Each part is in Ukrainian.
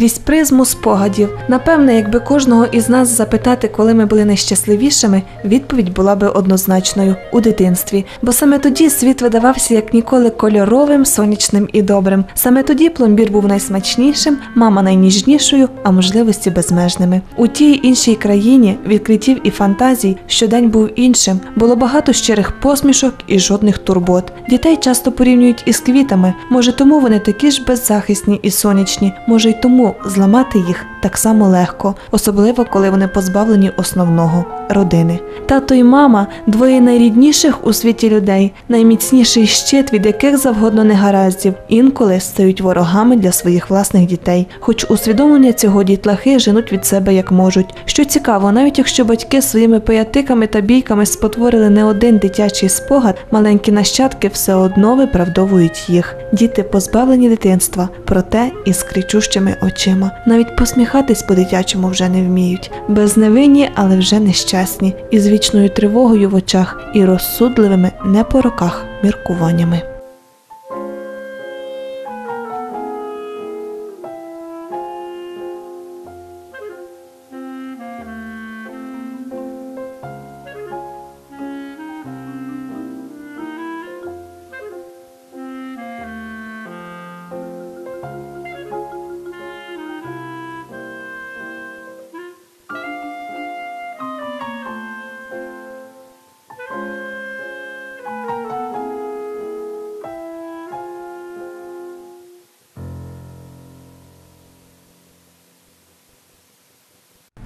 Крізь призму спогадів. Напевне, якби кожного із нас запитати, коли ми були найщасливішими, відповідь була би однозначною у дитинстві. Бо саме тоді світ видавався як ніколи кольоровим, сонячним і добрим. Саме тоді пломбір був найсмачнішим, мама найніжнішою, а можливості безмежними. У тій іншій країні відкриттів і фантазій щодень був іншим. Було багато щирих посмішок і жодних турбот. Дітей часто порівнюють із квітами. Може, тому вони такі ж беззахисні і сонячні. Може, й тому зламати їх так само легко, особливо коли вони позбавлені основного родини. Тато й мама двоє найрідніших у світі людей, найміцніший щит, від яких завгодно негараздів, інколи стають ворогами для своїх власних дітей. Хоч усвідомлення цього дітлахи женуть від себе як можуть. Що цікаво, навіть якщо батьки своїми поятиками та бійками спотворили не один дитячий спогад, маленькі нащадки все одно виправдовують їх. Діти позбавлені дитинства, проте із кричущими очима. Навіть посміхатись по-дитячому вже не вміють. Безневинні, але вже нещасні, із вічною тривогою в очах і розсудливими не по роках міркуваннями.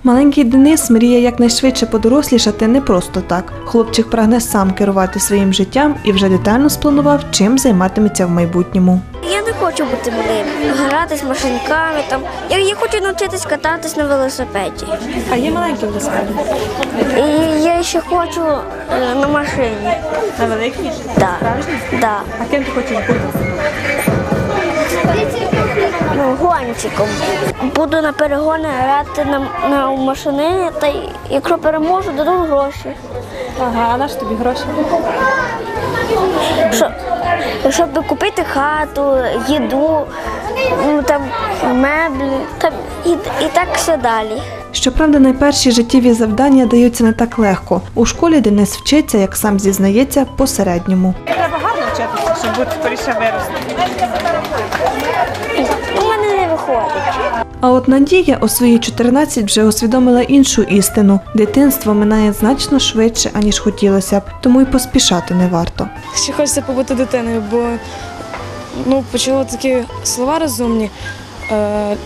Маленький Денис мріє якнайшвидше подорослішати не просто так. Хлопчик прагне сам керувати своїм життям і вже детально спланував, чим займатиметься в майбутньому. Я не хочу бути малим, грати з машинками. Там. Я, я хочу навчитись кататись на велосипеді. А є маленький велосипед? І я ще хочу е, на машині. На великий? Да. Да. А ким ти хочеш бути? Гонщиком. Буду на перегони грати на, на машині, та якщо переможу, дадуть гроші. Ага, а на що тобі гроші? Щоб, щоб купити хату, їду, ну, там, меблі там, і, і так все далі. Щоправда, найперші життєві завдання даються не так легко. У школі Денис вчиться, як сам зізнається, посередньому. Треба гарно вчитися, щоб бути скоріше вирости. Виходить. А от Надія у свої 14 вже усвідомила іншу істину: дитинство минає значно швидше, аніж хотілося б, тому й поспішати не варто. Ще хочеться побути дитиною, бо ну, почула такі слова розумні. Е,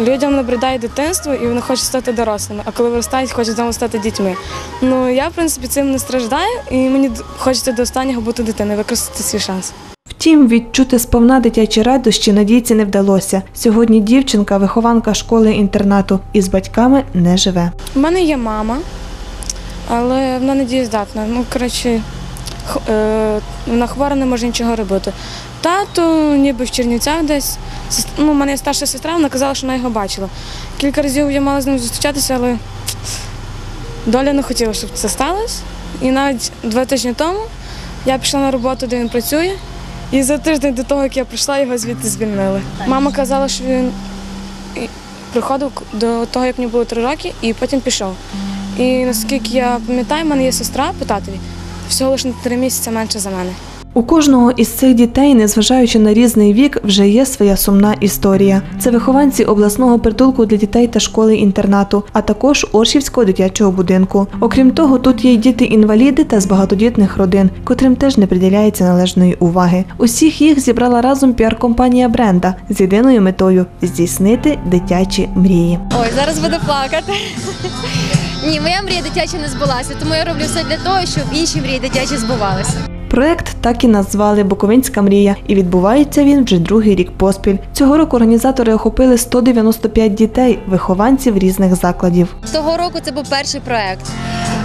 людям набридає дитинство і вони хочуть стати дорослими, а коли виростають, хочуть знову стати дітьми. Ну я, в принципі, цим не страждаю, і мені хочеться до останнього бути дитиною, використати свій шанс. Втім, відчути сповна дитячі радощі надійці не вдалося. Сьогодні дівчинка, вихованка школи інтернату, із батьками не живе. У мене є мама, але вона не дієздатна. Ну, коротше, е, вона хвора, не може нічого робити. Тато ніби в Чернівцях десь. Ну, у мене є старша сестра, вона казала, що вона його бачила. Кілька разів я мала з ним зустрічатися, але доля не хотіла, щоб це сталося. І навіть два тижні тому я пішла на роботу, де він працює, і за тиждень до того, як я прийшла, його звідти звільнили. Мама казала, що він приходив до того, як мені було три роки, і потім пішов. І наскільки я пам'ятаю, в мене є сестра по татові, всього лише на три місяці менше за мене. У кожного із цих дітей, незважаючи на різний вік, вже є своя сумна історія. Це вихованці обласного притулку для дітей та школи інтернату, а також Оршівського дитячого будинку. Окрім того, тут є й діти-інваліди та з багатодітних родин, котрим теж не приділяється належної уваги. Усіх їх зібрала разом піар-компанія бренда з єдиною метою здійснити дитячі мрії. Ой, зараз буду плакати. Ні, моя мрія дитяча не збулася, тому я роблю все для того, щоб інші мрії дитячі збувалися. Проект так і назвали Буковинська мрія, і відбувається він вже другий рік поспіль. Цього року організатори охопили 195 дітей, вихованців різних закладів. Цього року це був перший проект.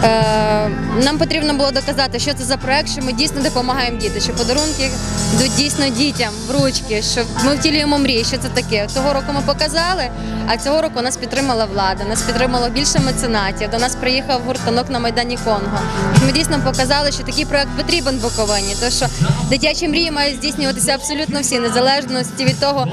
Е, нам потрібно було доказати, що це за проект, що ми дійсно допомагаємо дітям, що подарунки йдуть дійсно дітям в ручки, що ми втілюємо мрії, що це таке. Того року ми показали, а цього року нас підтримала влада, нас підтримало більше меценатів. До нас приїхав гуртанок на Майдані Конго. Ми дійсно показали, що такий проект потрібен Буковині, тому що дитячі мрії мають здійснюватися абсолютно всі, незалежності від того,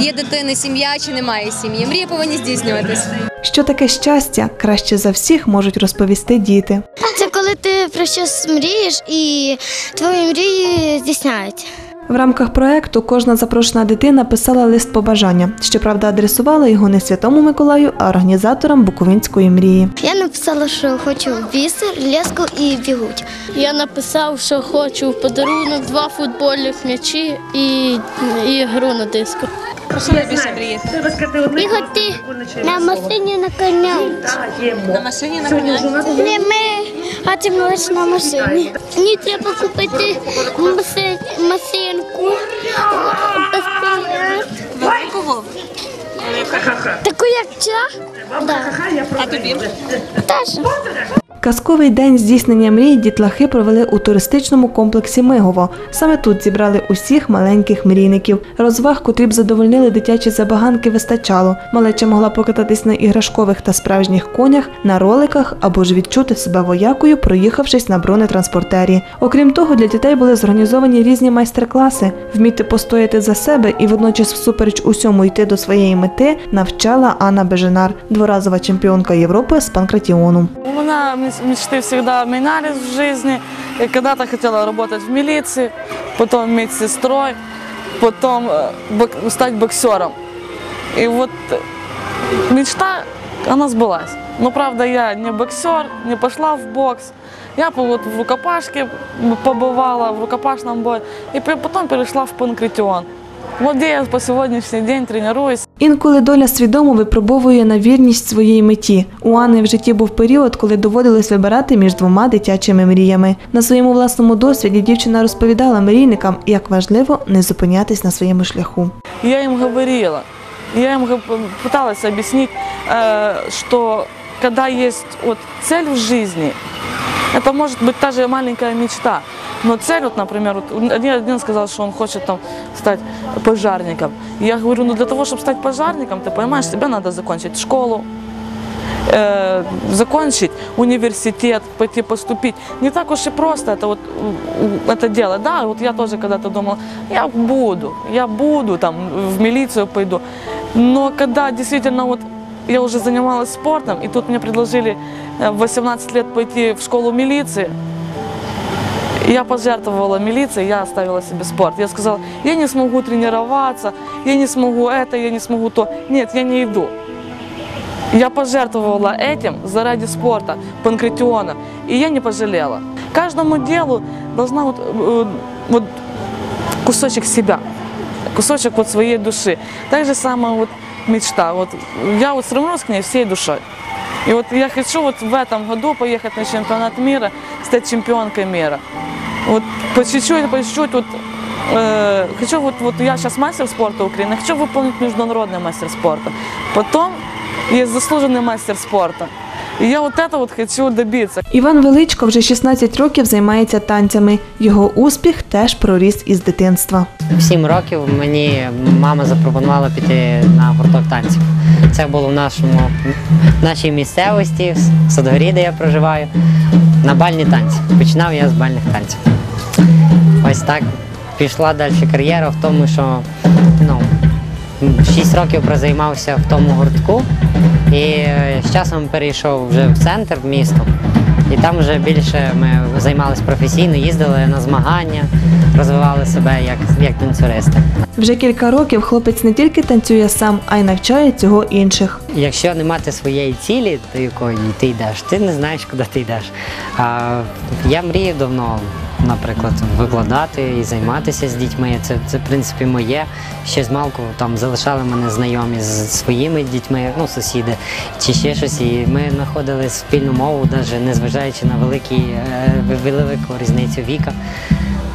є дитини сім'я чи немає сім'ї. Мрії повинні здійснюватися. Що таке щастя, краще за всіх можуть розповісти діти. Це коли ти про щось мрієш і твої мрії здійсняються. В рамках проекту кожна запрошена дитина писала лист побажання. Щоправда, адресувала його не святому Миколаю, а організаторам Буковинської мрії. Я написала, що хочу бісер, леску і бігуть. Я написав, що хочу в подарунок два футбольних м'ячі і, і гру на диску. Про що найбільше мрієте? Бігати на машині на коня. На машині на коня? Хочемо лише на машині. Мені треба купити машинку. Кого? Таку як ця? Да. А тобі? Теж. Казковий день здійснення мрій дітлахи провели у туристичному комплексі Мигово. Саме тут зібрали усіх маленьких мрійників. Розваг, котрі б задовольнили дитячі забаганки, вистачало. Малеча могла покататись на іграшкових та справжніх конях, на роликах або ж відчути себе воякою, проїхавшись на бронетранспортері. Окрім того, для дітей були зорганізовані різні майстер-класи. Вміти постояти за себе і водночас всупереч усьому йти до своєї мети навчала Анна Беженар, дворазова чемпіонка Європи з панкратіону. Меня мес- мечты всегда менялись в жизни. Я когда-то хотела работать в милиции, потом медсестрой, потом э, бок- стать боксером. И вот э, мечта, она сбылась. Но правда я не боксер, не пошла в бокс. Я по- вот в рукопашке побывала, в рукопашном бою, и пе- потом перешла в панкратион. Вот где я по сегодняшний день тренируюсь. Інколи доля свідомо випробовує на вірність своїй меті. У Анни в житті був період, коли доводилось вибирати між двома дитячими мріями. На своєму власному досвіді дівчина розповідала мрійникам, як важливо не зупинятись на своєму шляху. Я им говорила, я им го- пыталась объяснить, э, что когда есть вот цель в жизни, это может быть та же маленькая мечта, но цель, вот, например, вот один, один сказал, что он хочет там стать пожарником. Я говорю, ну для того, чтобы стать пожарником, ты понимаешь, тебе надо закончить школу, э, закончить университет, пойти поступить. Не так уж и просто это вот м, это дело. Да, вот я тоже когда-то думала, я буду, я буду там в милицию пойду. Но когда действительно вот я уже занималась спортом, и тут мне предложили э, в 18 лет пойти в школу милиции, я пожертвовала милиции, я оставила себе спорт. Я сказала, я не смогу тренироваться, я не смогу это, я не смогу то. Нет, я не иду. Я пожертвовала этим заради спорта, панкратиона, и я не пожалела. Каждому делу должна вот, э, вот кусочек себя, кусочек вот своей души. Так же самое вот мечта. Вот я вот стремлюсь к ней всей душой. И вот я хочу вот в этом году поехать на чемпионат мира, стать чемпионкой мира. Вот по чуть-чуть, по чуть-чуть вот э, хочу вот, вот я сейчас мастер спорта Украины, хочу выполнить международный мастер спорта. Потом есть заслуженный мастер спорта. И я вот это вот хочу добиться. Іван Величко вже 16 років займається танцями. Його успіх теж проріс із дитинства. В сім років мені мама запропонувала піти на гурток танців. Це було в нашому в нашій місцевості, в Садгорі, де я проживаю, на бальні танці. Починав я з бальних танців. Ось так пішла далі кар'єра в тому, що ну, 6 років прозаймався в тому гуртку і е, з часом перейшов вже в центр в місто. І там вже більше ми займалися професійно, їздили на змагання, розвивали себе як, як танцюристи. Вже кілька років хлопець не тільки танцює сам, а й навчає цього інших. Якщо не мати своєї цілі, до якої ти йдеш, ти не знаєш, куди ти йдеш. А я мрію давно, наприклад, викладати і займатися з дітьми. Це, це в принципі моє. Ще з малку там залишали мене знайомі з своїми дітьми, ну сусіди чи ще щось. І ми знаходили спільну мову, навіть незважаючи на великі, е, велику різницю віка.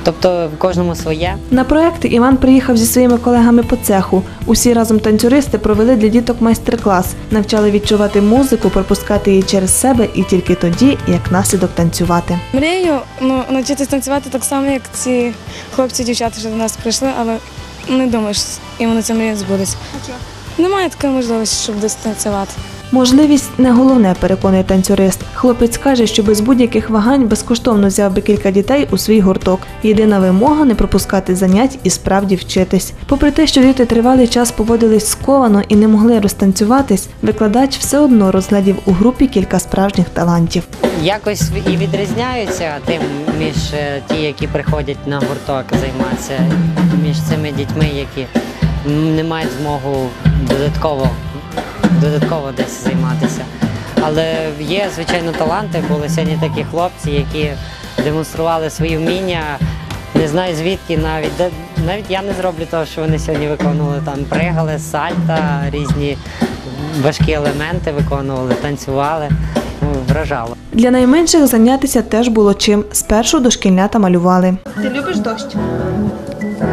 Тобто в кожному своє. На проект Іван приїхав зі своїми колегами по цеху. Усі разом танцюристи провели для діток майстер-клас, навчали відчувати музику, пропускати її через себе і тільки тоді, як наслідок танцювати. Мрію ну, навчитися танцювати так само, як ці хлопці дівчата, що до нас прийшли, але не думаю, що іменно ця мрія збудеться. Немає такої можливості, щоб десь танцювати. Можливість не головне, переконує танцюрист. Хлопець каже, що без будь-яких вагань безкоштовно взяв би кілька дітей у свій гурток. Єдина вимога не пропускати занять і справді вчитись. Попри те, що діти тривалий час поводились сковано і не могли розтанцюватись, викладач все одно розглядів у групі кілька справжніх талантів. Якось і відрізняються тим між е, ті, які приходять на гурток займатися, між цими дітьми, які не мають змогу додатково, додатково десь займатися. Але є, звичайно, таланти. Були сьогодні такі хлопці, які демонстрували свої вміння. Не знаю звідки навіть навіть я не зроблю того, що вони сьогодні виконували там, пригали, сальта, різні важкі елементи виконували, танцювали. Ну, вражало. Для найменших зайнятися теж було чим. Спершу дошкільнята малювали. Ти любиш дощ?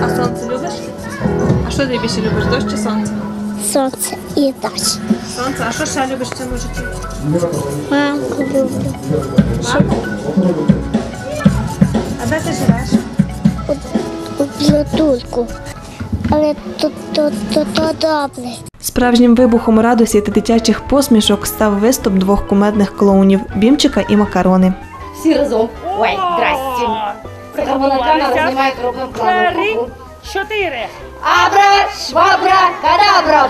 А сонце любиш? А що ти більше любиш, дощ чи сонце? Сонце і дощ. Сонце, а що ще любиш в цьому житті? Мамку люблю. А де ти живеш? У притулку. Але то, то, то, то добре. Справжнім вибухом радості та дитячих посмішок став виступ двох кумедних клоунів Бімчика і Макарони. Всі разом. Ой, здрасте. Карбонатана рознімає крупним планом. Чотири. Абра, швабра, кадабра.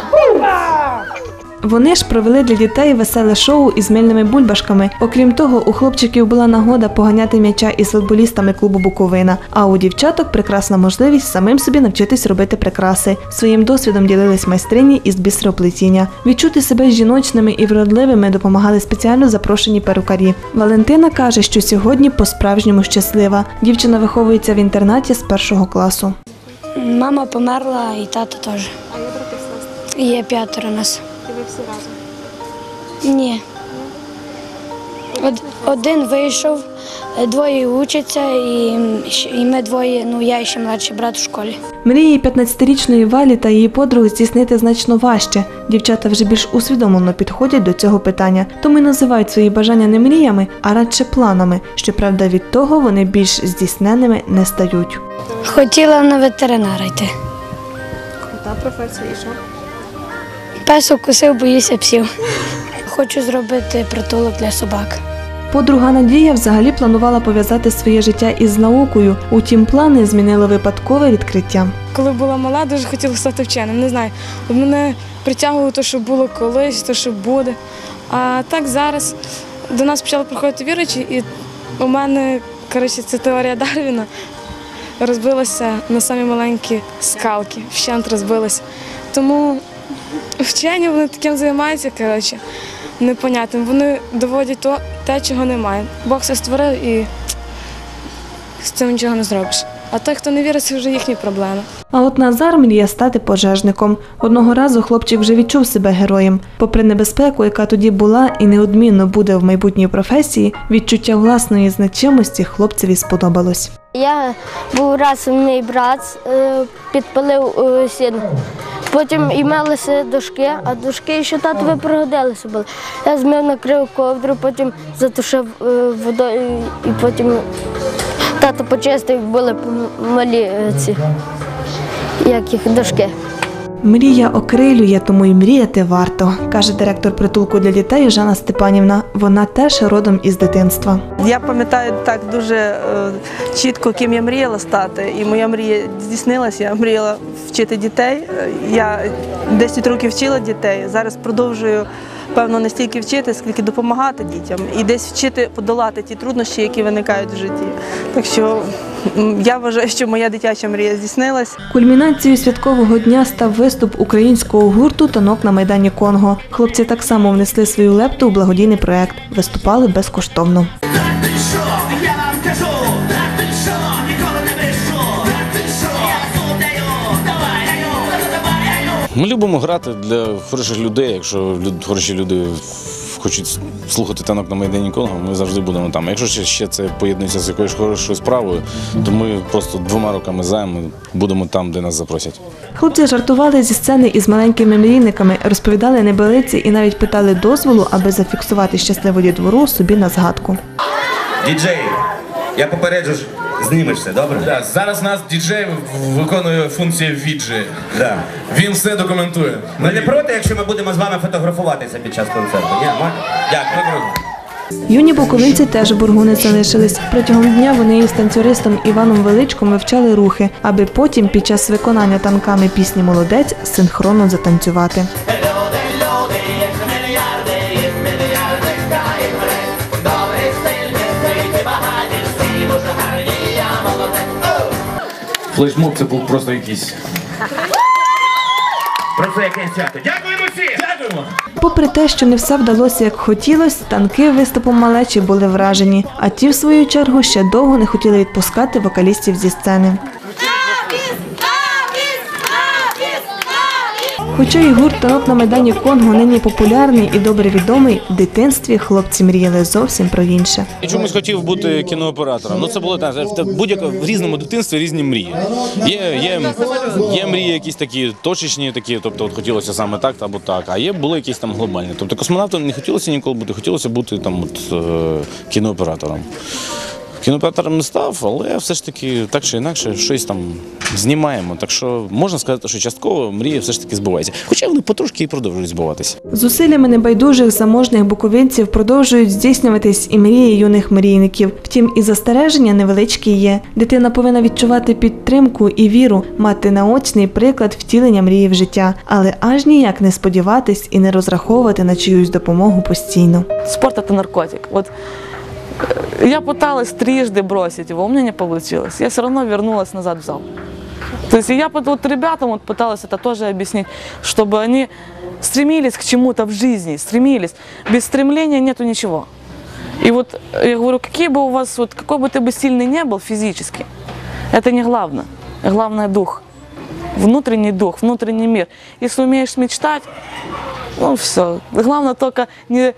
Вони ж провели для дітей веселе шоу із мильними бульбашками. Окрім того, у хлопчиків була нагода поганяти м'яча із футболістами клубу Буковина. А у дівчаток прекрасна можливість самим собі навчитись робити прикраси. Своїм досвідом ділились майстрині із бісероплетіння. Відчути себе жіночними і вродливими допомагали спеціально запрошені перукарі. Валентина каже, що сьогодні по-справжньому щаслива. Дівчина виховується в інтернаті з першого класу. Мама померла і тато теж. А є братів сестри? Є п'ятеро нас. І ви всі разом. Ні. Од- один вийшов, е, двоє учаться, і, і ми двоє, ну я і ще младший брат в школі. Мрії 15-річної Валі та її подруг здійснити значно важче. Дівчата вже більш усвідомлено підходять до цього питання, тому й називають свої бажання не мріями, а радше планами. Щоправда, від того вони більш здійсненними не стають. Хотіла на ветеринара йти. Крута професія, і що? Пес укусив, боюся псів. Хочу зробити притулок для собак. Подруга Надія взагалі планувала пов'язати своє життя із наукою. Утім, плани змінило випадкове відкриття. Коли була мала, дуже хотіла стати вченим. Не знаю. Мене притягувало те, що було колись, те, що буде. А так зараз до нас почали приходити віручі, і у мене, коротше, це теорія Дарвіна розбилася на самі маленькі скалки, вщент розбилася. Тому вчені вони таким займаються, коротше, непонятним. Вони доводять то, те, чого немає. Бог все створив і з цим нічого не зробиш. А той, хто не вірить, це вже їхні проблеми. А от Назар мріє стати пожежником. Одного разу хлопчик вже відчув себе героєм. Попри небезпеку, яка тоді була і неодмінно буде в майбутній професії, відчуття власної значимості хлопцеві сподобалось. Я був раз мій брат е, підпалив е, Потім імелися дошки, а дошки ще татові пригодилися були. Я з змив накрив ковдру, потім затушив е, водою і потім тато почистив, були малі е, ці як їх дошки. Мрія окрилює, тому й мріяти варто, каже директор притулку для дітей Жанна Степанівна. Вона теж родом із дитинства. Я пам'ятаю так дуже е, чітко, ким я мріяла стати. І моя мрія здійснилася. Я мріяла вчити дітей. Е, Я 10 років вчила дітей. Зараз продовжую. Певно, не стільки вчити, скільки допомагати дітям і десь вчити подолати ті труднощі, які виникають в житті. Так що я вважаю, що моя дитяча мрія здійснилась. Кульмінацією святкового дня став виступ українського гурту Танок на майдані Конго. Хлопці так само внесли свою лепту у благодійний проект. Виступали безкоштовно. Ми любимо грати для хороших людей. Якщо хороші люди хочуть слухати танок на Майдані Конго, ми завжди будемо там. Якщо ще, ще це поєднується з якоюсь хорошою справою, то ми просто двома руками займо будемо там, де нас запросять. Хлопці жартували зі сцени із маленькими мрійниками, розповідали небелиці і навіть питали дозволу, аби зафіксувати щасливу дітвору собі на згадку. Діджей, я попереджу, ж, знімеш все, добре? Да, зараз нас діджей виконує функцію віджи. Да. Він все документує. Ми не проти, якщо ми будемо з вами фотографуватися під час концерту. Ні, Дякую. Юні буковинці теж в боргу залишились. Протягом дня вони із танцюристом Іваном Величком вивчали рухи, аби потім під час виконання танками пісні Молодець синхронно затанцювати. Флешмоб це був просто якийсь. Про це яке свято. Дякуємо всім! Дякуємо! Попри те, що не все вдалося як хотілось, танки виступом малечі були вражені, а ті, в свою чергу, ще довго не хотіли відпускати вокалістів зі сцени. Хоча і гурт танок на майдані Конго нині популярний і добре відомий, в дитинстві хлопці мріяли зовсім про інше. Я чомусь хотів бути кінооператором. Ну це було так. Будь-яко в різному дитинстві різні мрії. Є, є, є мрії якісь такі точечні, такі, тобто от хотілося саме так або так. А є були якісь там глобальні. Тобто космонавтом не хотілося ніколи бути, хотілося бути там от е, кінооператором. Кінооператором не став, але все ж таки так чи інакше щось там знімаємо. Так що можна сказати, що частково мрії все ж таки збуваються. Хоча вони потрошки і продовжують збуватися. Зусиллями небайдужих заможних буковинців продовжують здійснюватись і мрії юних мрійників. Втім, і застереження невеличкі є. Дитина повинна відчувати підтримку і віру, мати наочний приклад втілення мрії в життя, але аж ніяк не сподіватись і не розраховувати на чиюсь допомогу постійно. Спорт это наркотик. Вот э, я пыталась трижды бросить его, у меня не получилось. Я все равно вернулась назад в зал. То есть я вот ребятам вот пыталась это тоже объяснить, чтобы они стремились к чему-то в жизни, стремились. Без стремления нету ничего. И вот я говорю, какие бы у вас, вот какой бы ты бы сильный не был физически, это не главное. Главное дух. Внутренний дух, внутренний мир. Если умеешь мечтать, ну все. Главное только не,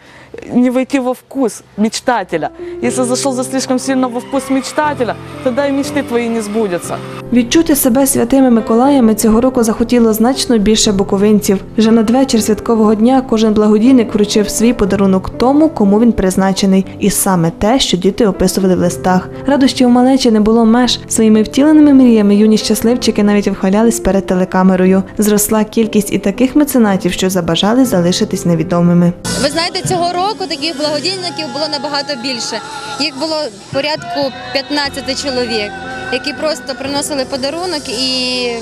не войти во вкус мечтателя. Если зашел за слишком сильно во вкус мечтателя, тогда и мечты твои не сбудутся. Відчути себе святими Миколаями цього року захотіло значно більше буковинців. Вже надвечір святкового дня кожен благодійник вручив свій подарунок тому, кому він призначений, і саме те, що діти описували в листах. Радощів у малечі не було меж. Своїми втіленими мріями юні щасливчики навіть вхвалялись перед телекамерою. Зросла кількість і таких меценатів, що забажали залишитись невідомими. Ви знаєте, цього року таких благодійників було набагато більше. Їх було порядку 15 чоловік, які просто приносили подарунок і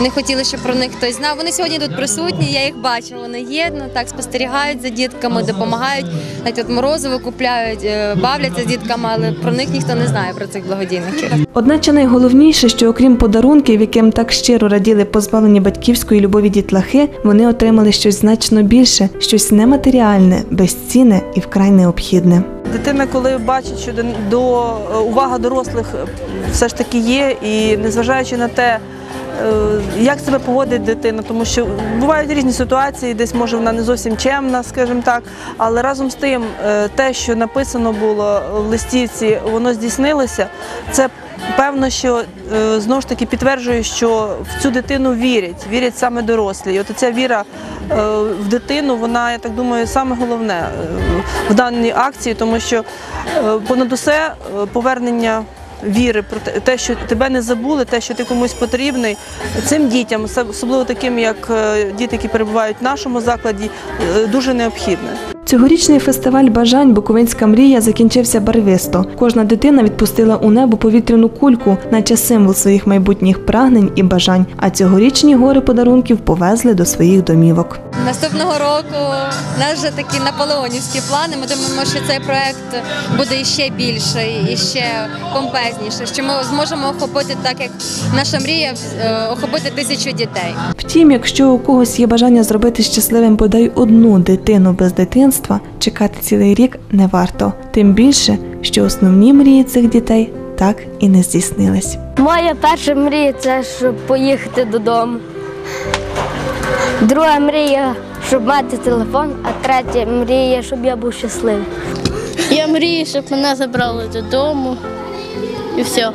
не хотіли, щоб про них хтось знав. Вони сьогодні тут присутні, я їх бачу. Вони є, ну так спостерігають за дітками, допомагають. Навіть от морозиво купляють, е, бавляться з дітками, але про них ніхто не знає про цих благодійників. Одначе найголовніше, що окрім подарунків, яким так щиро раділи позбавлені батьківської любові дітлахи, вони отримали щось значно більше, щось нематеріальне, безцінне і вкрай необхідне. Дитина, коли бачить, що до, е, увага дорослих все ж таки є, і незважаючи на те, е, як себе поводить дитина, тому що бувають різні ситуації, десь може вона не зовсім чемна, скажімо так, але разом з тим, е, те, що написано було в листівці, воно здійснилося, це певно, що е, знову ж таки підтверджує, що в цю дитину вірять, вірять саме дорослі. І от ця віра е, в дитину, вона, я так думаю, саме головне е, в даній акції, тому що понад усе повернення. Віри про те- що тебе не забули, те, що ти комусь потрібний, цим дітям, особливо таким, як діти, які перебувають в нашому закладі, дуже необхідне. Цьогорічний фестиваль бажань Буковинська мрія закінчився барвисто. Кожна дитина відпустила у небо повітряну кульку, наче символ своїх майбутніх прагнень і бажань. А цьогорічні гори подарунків повезли до своїх домівок. Наступного року у нас вже такі наполеонівські плани. Ми думаємо, що цей проект буде іще більший, і ще помпезніше, що ми зможемо охопити так, як наша мрія е, охопити тисячу дітей. Втім, якщо у когось є бажання зробити щасливим бодай одну дитину без дитинства, чекати цілий рік не варто. Тим більше, що основні мрії цих дітей так і не здійснились. Моя перша мрія це щоб поїхати додому. Друга мрія, щоб мати телефон, а третє мрія, щоб я був щасливий. Я мрію, щоб мене забрали додому і все.